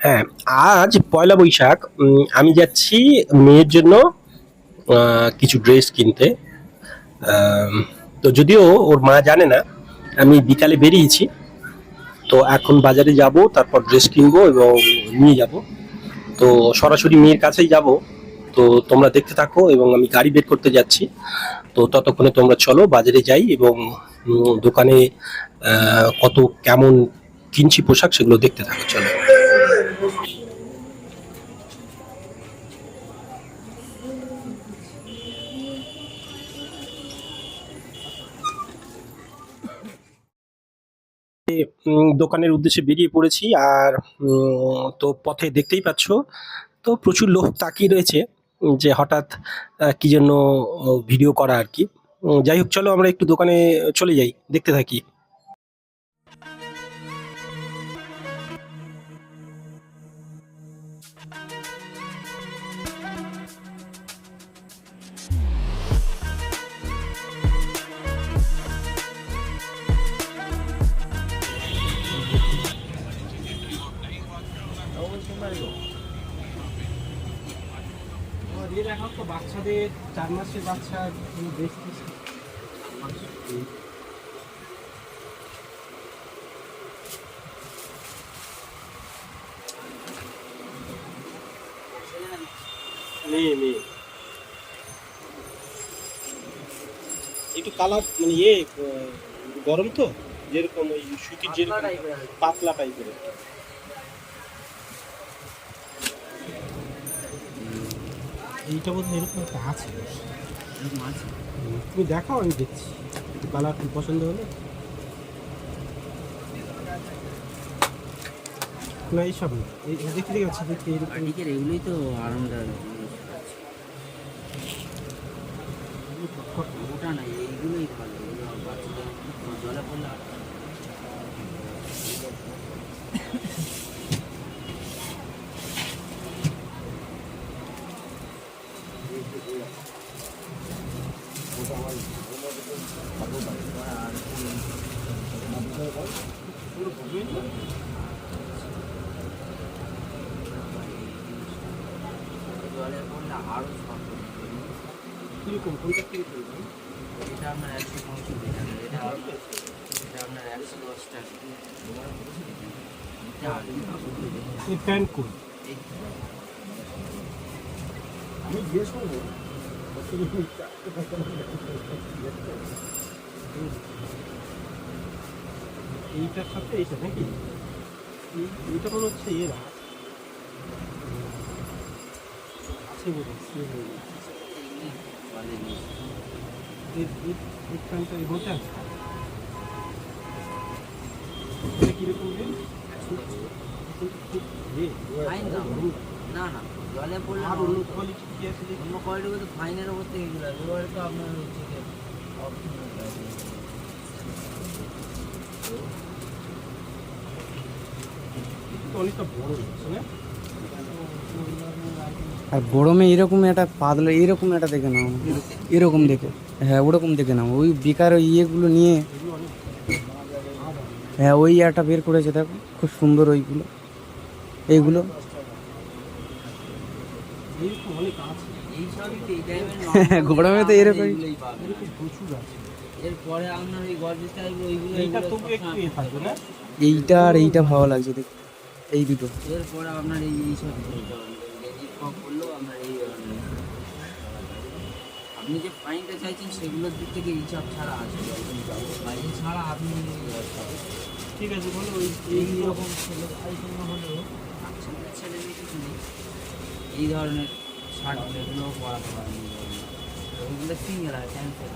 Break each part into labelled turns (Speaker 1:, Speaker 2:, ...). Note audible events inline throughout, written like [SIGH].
Speaker 1: হ্যাঁ আজ পয়লা বৈশাখ আমি যাচ্ছি মেয়ের জন্য কিছু ড্রেস কিনতে। তো যদিও ওর মা জানে না, আমি বিকালে বেরিয়েছি। তো এখন বাজারে যাব, তারপর ড্রেস কিনবো এবং নিয়ে যাব। তো সরাসরি মেয়ের কাছেই যাব। তো তোমরা দেখতে থাকো এবং আমি গাড়ি বের করতে যাচ্ছি। তো ততক্ষণে তোমরা চলো, বাজারে যাই এবং দোকানে কত কেমন কিনছি পোশাক সেগুলো দেখতে থাকো, চলো। দোকানের উদ্দেশ্যে বেরিয়ে পড়েছি আর তো পথে দেখতেই পাচ্ছ, তো প্রচুর লোক তাকিয়ে রয়েছে, যে হঠাৎ কি জন্য ভিডিও করা আর কি। যাই হোক, চলো আমরা একটু দোকানে চলে যাই, দেখতে থাকি। বাচ্চাদের চার মাসের বাচ্চা বেশ মেয়ে মেয়ে। একটু কালার মানে ইয়ে গরম তো? যেরকম ওই সুতির যেরকম পাতলা টাইপের এইটা বোধ এরকম একটা আছে। তুমি দেখাও আমি দেখছি। কালার খুব পছন্দ হলে। না এইসব না। দেখতে আছে দেখতে এরকম।
Speaker 2: এগুলোই তো আরামদায়ক জিনিস। ওটা না এইগুলোই ভালো এগুলো বাচ্চাদের জলে পড়লে আর- জলে পড়লে আরও শক্ত
Speaker 1: কীরকম কোনটা কীরকম
Speaker 2: এটা আপনার একশো টাকা এটা এটা আপনার একশো দশ টাকা এটা
Speaker 1: এই প্যান্ট কোন
Speaker 2: এই
Speaker 1: আমি জিজ্ঞেস করব এইটার সাথে এইটা নাকি এইটা মনে হচ্ছে এরা আছে বোধ হয়
Speaker 2: না না জলে পড়লে
Speaker 1: অন্য কোয়ালিটি কি আছে
Speaker 2: অন্য কোয়ালিটি বলতে ফাইনের ওপর থেকে এগুলো এবারে তো আপনার হচ্ছে যে
Speaker 1: অনেকটা বড় হচ্ছে না?
Speaker 3: আর গরমে এরকম একটা পাতলা, এরকম একটা দেখে নাও। এরকম দেখে। হ্যাঁ ওরকম দেখে নাও। ওই বেকার ওই ইয়েগুলো নিয়ে হ্যাঁ ওই একটা বের করেছে, দেখো, খুব সুন্দর ওইগুলো। এইগুলো। [LAUGHS] গরমে তো।
Speaker 1: এরকম এইটা
Speaker 3: আর এইটা ভালো লাগছে দেখ এই দুটো।
Speaker 2: এরপরে আপনার এই এই সব চলতে পারেন লেডিস করলেও আপনার এই ধরনের। আপনি যে ফাইনটা চাইছেন সেগুলোর দিক থেকে এই সব ছাড়া আছে। ছাড়া আপনি
Speaker 1: ঠিক আছে বলো ওই
Speaker 2: এই রকম ছেলে হলেও। আচ্ছা ছেলে মেয়ে কিছু নেই। এই ধরনের শার্ট এগুলো পরাতে পারেন এই ধরনের। ওইগুলো সিঙ্গেল আর ক্যান্সেল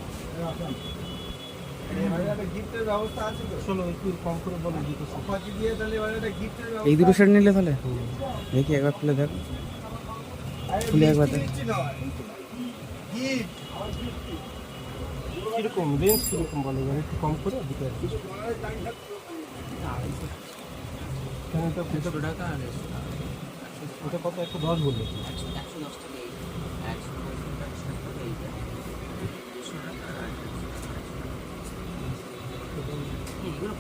Speaker 3: এই দুটো শার্ট নিলে তাহলে? দেখি একবার খুলে দেখ। খুলে একবার দেখ।
Speaker 1: কীরকম রেঞ্জ কীরকম বলো? একটু কম করে দিতে
Speaker 2: টাকা
Speaker 1: এটা কত? একশো দশ বলল।
Speaker 2: একশো দশ টাকা এই একশো পঁয়ষট্টি টাকা শার্ট করে এইটা দুশো টাকা আর একশো এগুলো কাপড় কোয়ালিটি ভালো আপনার
Speaker 1: ঠিক আছে উম,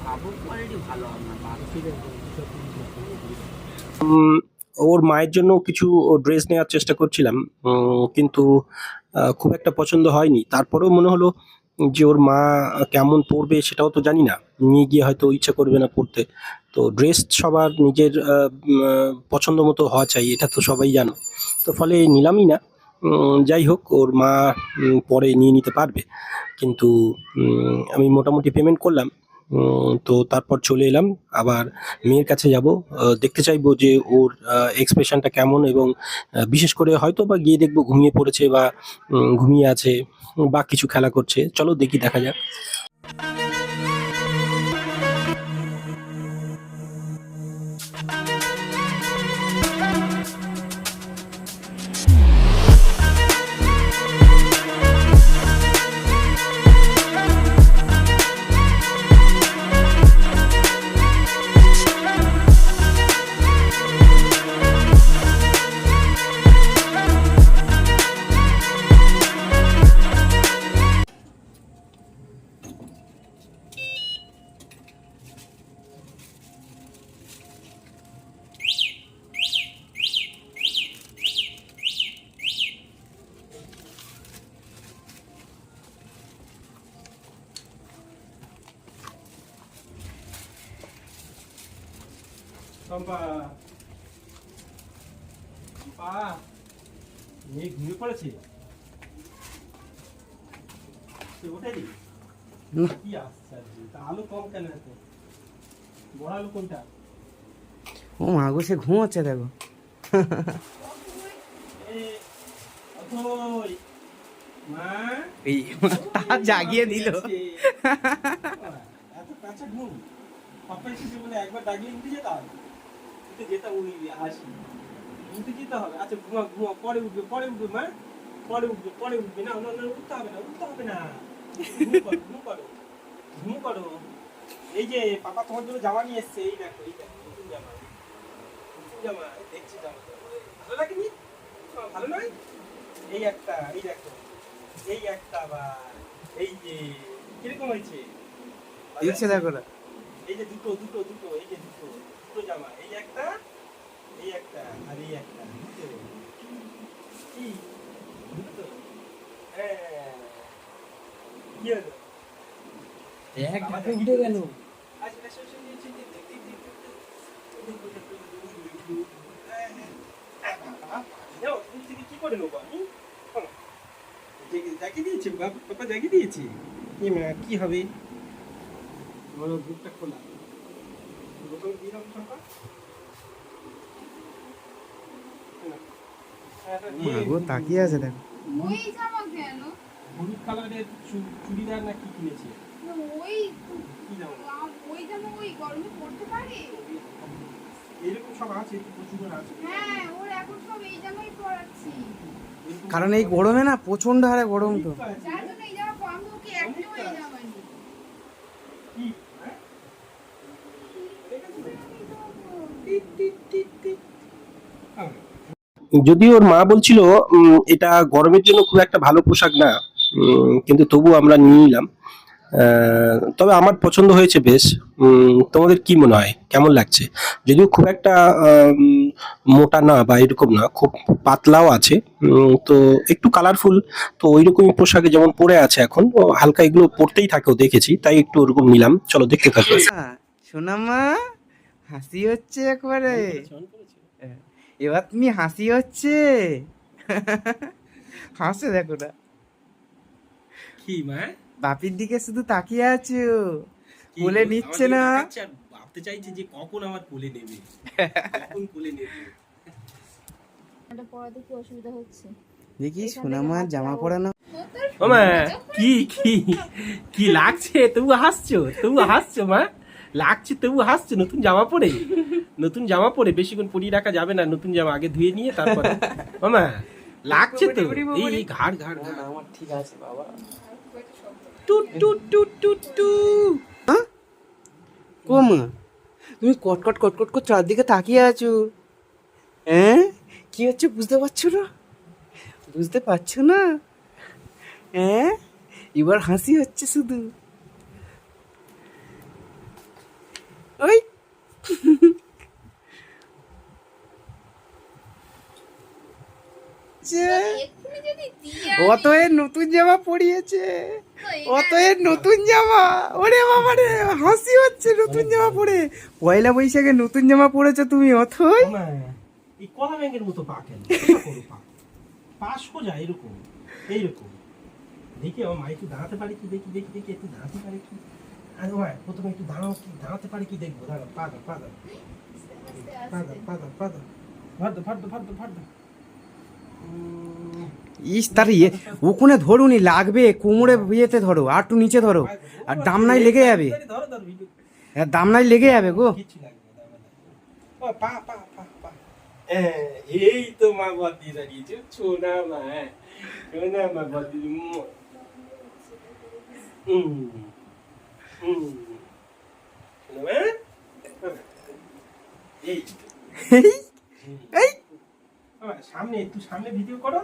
Speaker 1: ওর মায়ের জন্য কিছু ড্রেস নেওয়ার চেষ্টা করছিলাম কিন্তু খুব একটা পছন্দ হয়নি। তারপরেও মনে হলো যে ওর মা কেমন পড়বে সেটাও তো জানি না। নিয়ে গিয়ে হয়তো ইচ্ছা করবে না পড়তে তো ড্রেস সবার নিজের পছন্দ মতো হওয়া চাই, এটা তো সবাই জানো। তো ফলে নিলামই না। যাই হোক, ওর মা পরে নিয়ে নিতে পারবে। কিন্তু আমি মোটামুটি পেমেন্ট করলাম। তো তারপর চলে এলাম। আবার মেয়ের কাছে যাব। দেখতে চাইব যে ওর এক্সপ্রেশনটা কেমন এবং বিশেষ করে হয়তো বা গিয়ে দেখব ঘুমিয়ে পড়েছে বা ঘুমিয়ে আছে বা কিছু খেলা করছে। চলো দেখি, দেখা যাক। মেয়ে ঘুমিয়ে পড়েছে ওটাই
Speaker 3: না।
Speaker 1: কি আশ্চর্য আলু কম কেন এত বড় আলু কোনটা
Speaker 3: ও মা গো সে ঘুমোচ্ছে দেখো জাগিয়ে দিল
Speaker 1: এত কাঁচা ঘুম পাপা এসেছে বলে একবার ডাকলে উঠে যেতাম উঠে যেতাম উনি হাসি উঠে যেতে হবে। আচ্ছা ঘুমা ঘুমা পরে উঠবে পরে উঠবে মা? পরে উঠবে পরে উঠবে। না না না উঠতে হবে না উঠতে হবে না। ঘুম করো ঘুম করো ঘুম করো। এই যে পাপা তোমার জন্য জামা নিয়ে এসছে এই দেখো এই দেখো নতুন জামা। নতুন জামা দেখছি জামা। ভালো লাগেনি? ভালো নয়? এই একটা এই দেখো এই একটা আবার। এই যে কীরকম হয়েছে?
Speaker 3: দেখছে দেখো না।
Speaker 1: এই যে দুটো দুটো দুটো এই যে দুটো। দুটো জামা এই একটা এই একটা আর এই একটা কি? হ্যাঁ। কি হলো?
Speaker 3: এক ঢাকে উঠে গেল।
Speaker 1: হ্যাঁ, হ্যাঁ। বাবা, কি করে নেব আমি? জাগিয়ে দিয়েছে বাপ- পাপা জাগিয়ে দিয়েছে। কি কি হবে? বলো দুধটা খোলা। পাপা হ্যাঁ, হ্যাঁ,
Speaker 3: তাকিয়ে আছে দেখো।
Speaker 4: ওই জামা কেন?
Speaker 1: হলুদ কালারের চুড়িদার না কি কিনেছে?
Speaker 4: ওই
Speaker 1: কি জামা?
Speaker 4: ওই জামা ওই গরমে পড়তে পারে?
Speaker 1: এরকম সব আছে প্রচুর আছে।
Speaker 4: হ্যাঁ ওর এখন সব এই জামাই পরাচ্ছি।
Speaker 3: কারণ এই গরমে না প্রচণ্ড হারে গরম তো
Speaker 1: আছে।
Speaker 4: যার জন্য এই জামা কম ওকে একটাও এই জামা নেই
Speaker 1: কি হ্যাঁ? যদিও ওর মা বলছিল এটা গরমের জন্য খুব একটা ভালো পোশাক না কিন্তু তবু আমরা নিয়ে নিলাম। তবে আমার পছন্দ হয়েছে বেশ। তোমাদের কি মনে হয়? কেমন লাগছে? যদিও খুব একটা মোটা না বা এরকম না খুব পাতলাও আছে। তো একটু কালারফুল তো ওই রকমই পোশাকে যেমন পরে আছে এখন হালকা এগুলো পরতেই থাকেও দেখেছি তাই একটু ওরকম নিলাম। চলো দেখতে থাকো।
Speaker 3: সোনামা হাসি হচ্ছে একবারে। হ্যাঁ, এবার তুমি হাসি হচ্ছে। হাসে দেখো না।
Speaker 1: কি মা?
Speaker 3: বাপির দিকে শুধু তাকিয়ে আছো। কোলে নিচ্ছে না।
Speaker 1: ভাবতে চাইছে যে কখন আমার কোলে নেবে। কখন কোলে নেবে?
Speaker 4: এটা কি অসুবিধা হচ্ছে?
Speaker 3: দেখি সোনামা জামা পরানো
Speaker 1: ওমা কি কি কি লাগছে? তবু হাসছো তবু হাসছো মা। লাগছে তবু হাসছো নতুন জামা পরে। নতুন জামা পরে বেশিক্ষণ পরিয়ে রাখা যাবে না নতুন জামা আগে ধুয়ে নিয়ে তারপরে। [LAUGHS] ওমা লাগছে তো। এই এই ঘাড় ঘাড় ঘাড়।
Speaker 3: আমার ঠিক আছে বাবা।
Speaker 1: টু টু টু টু টু।
Speaker 3: ও মা তুমি কটকট কটকট করে চারদিকে তাকিয়ে আছো। হ্যাঁ? কি হচ্ছে বুঝতে পারছ না? বুঝতে পারছ না? হ্যাঁ? এবার হাসি হচ্ছে শুধু। ওই। হচ্ছে
Speaker 4: এক্ষুনি যদি দিয়ে
Speaker 3: অত এর নতুন জামা পরিয়েছে।
Speaker 4: তো এটা
Speaker 3: অত এর নতুন জামা। ওরে বাবা রে হাসি হচ্ছে নতুন জামা পরে। পয়লা বৈশাখে নতুন জামা পরেছো তুমি অথই?
Speaker 1: ওমা, কলা ব্যাঙের মতো পা কেন? [LAUGHS] পা? পা সোজা এরকম এইরকম। দেখি আমার মা একটু দাঁড়াতে পারে কি? দেখি দেখি দেখি একটু দাঁড়াতে পারে কি? আরে মা প্রথমে একটু দাঁড়াও কি দাঁড়াতে পারে কি দেখব? দাঁড়া পা দাও পা দাও। পা দাও পা দাও পা দাও। ভার দাও ভার দাও ভার দাও ভার দাও উম,
Speaker 3: ইস তার ইয়ে ওখানে ধরুনি লাগবে কুমড়ে ইয়েতে ধরো আর একটু নিচে ধরো। আর দাম নাই লেগে যাবে। হ্যাঁ দামনাই লেগে যাবে গো।
Speaker 1: এই তো মা বদি দাঁড়িয়েছে মা হ্যাঁ, মা বদি হ্যাঁ, এই সামনে একটু সামনে ভিডিও করো।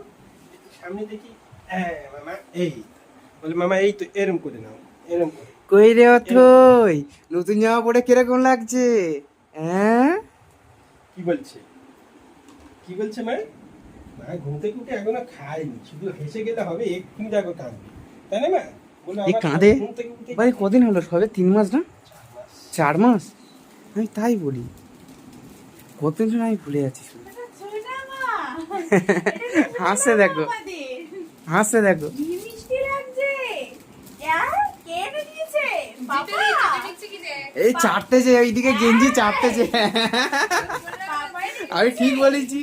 Speaker 1: সামনে দেখি হ্যাঁ মামা এই। বলে মামা এই তো এরম করে নাও এরম করে।
Speaker 3: কই রে অথই? নতুন জামা পরে কীরকম লাগছে? হ্যাঁ?
Speaker 1: কি বলছে? কি বলছে মা? মা ঘুম থেকে উঠে এখনও খায়নি শুধু হেসে গেলে হবে এক্ষুনি দেখো কাঁদবে। তাই না মা?
Speaker 3: এই কাঁদে? ভাই কদিন হলো? সবে তিন মাস না?
Speaker 1: চার মাস।
Speaker 3: আমি তাই বলি। কতদিন আমি ভুলে যাচ্ছি [LAUGHS] হাসে দেখো। হাসে দেখো। এই চারটে যে ওইদিকে গেঞ্জি
Speaker 4: চারটে যে।
Speaker 3: আমি ঠিক বলেছি।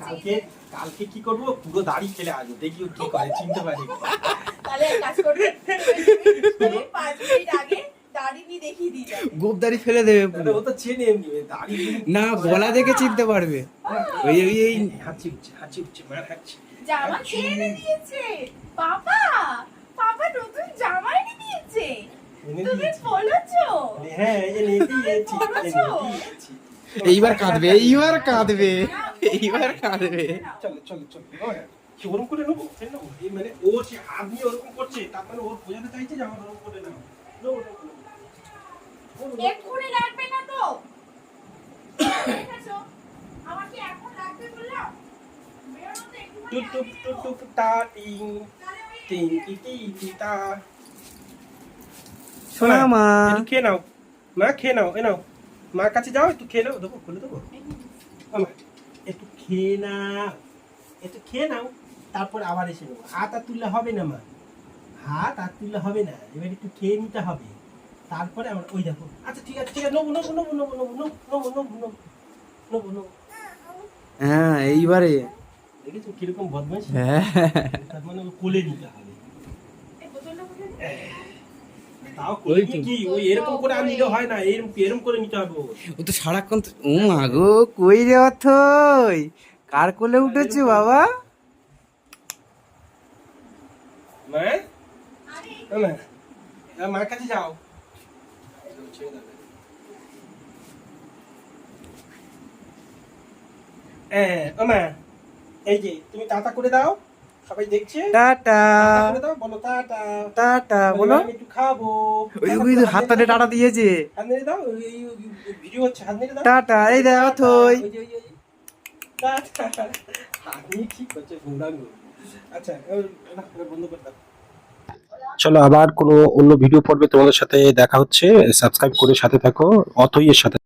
Speaker 1: কালকে কালকে কি করব? পুরো দাড়ি খেলে আসব। দেখি ও কি করে চিনতে পারি।
Speaker 4: তাহলে কাজ করবে। দাড়ি
Speaker 3: ফেলে দেবে
Speaker 1: ও তো চেনে এমনি দাড়ি
Speaker 3: না গলা দেখে চিনতে পারবে। ওই ওই এই
Speaker 1: হাঁচি উঠছে হাঁচি উঠছে মার হাঁচি
Speaker 4: জামা কে দিয়েছে। বাবা বাবা নতুন জামা এনে দিয়েছে। তুমি বলেছ।
Speaker 1: হ্যাঁ দিয়েছি
Speaker 3: এইবার কাঁদবে এইবার কাঁদবে এইবার কাঁদবে।
Speaker 1: চলো চলো চলো কি ওরকম করে নেব? এই মানে ও যে হাত ওরকম করছে তার মানে ওর বোঝাতে চাইছে যে আমার ওরকম করে নেব।
Speaker 4: এক্ষুনি লাগবে না তো। দেখেছ? এখন লাগবে বললাম বেরোনো তো একটুখানি
Speaker 1: টুপ টুপ
Speaker 4: আগেই
Speaker 1: টুপ
Speaker 4: তো।
Speaker 1: টুপ টা
Speaker 3: শোনা মা
Speaker 1: একটু খেয়ে নাও। মা খেয়ে নাও এ নাও। মার কাছে যাও একটু খেয়ে নাও। দেবো খুলে দেবো? একটু খেয়ে নাও। একটু খেয়ে নাও তারপর আবার এসে নেব। হাত আর তুললে হবে না মা। হাত আর তুললে হবে না। এবার একটু খেয়ে নিতে হবে। তারপরে আমার ওই দেখো আচ্ছা ঠিক আছে ঠিক আছে নেব নেব নেব নেব নেব নেব নেব নেব নেব নেব
Speaker 3: হ্যাঁ এইবারে
Speaker 1: দেখেছ কীরকম বদমাইশ
Speaker 3: হ্যাঁ
Speaker 1: তার মানে ওই কোলে নিতে হবে
Speaker 4: এই বোতলটা
Speaker 1: কোলে কি ওই এরকম করে নিলে হয় না এরকম এরকম করে নিতে হবে
Speaker 3: ও তো সারাক্ষণ ও মা গো কই রে অথই কার কোলে উঠেছে বাবা
Speaker 1: মা
Speaker 4: আরে
Speaker 1: ও মার কাছে যাও হ্যাঁ ও এই যে তুমি টাটা করে দাও সবাই দেখছে।
Speaker 3: টাটা।
Speaker 1: টাটা করে দাও বলো টাটা।
Speaker 3: টাটা বলো
Speaker 1: আমি একটু খাব।
Speaker 3: ওই ওই তো টাটা দিয়েছে।
Speaker 1: হাত নেড়ে দাও এই ভিডিও হচ্ছে হাত নেড়ে দাও।
Speaker 3: টাটা এই।
Speaker 1: টাটা। ঠিক গৌরাঙ্গ আচ্ছা বন্ধ করে দাও। চলো আবার কোনো অন্য ভিডিও পর্বে তোমাদের সাথে দেখা হচ্ছে। সাবস্ক্রাইব করে সাথে থাকো অথই এর সাথে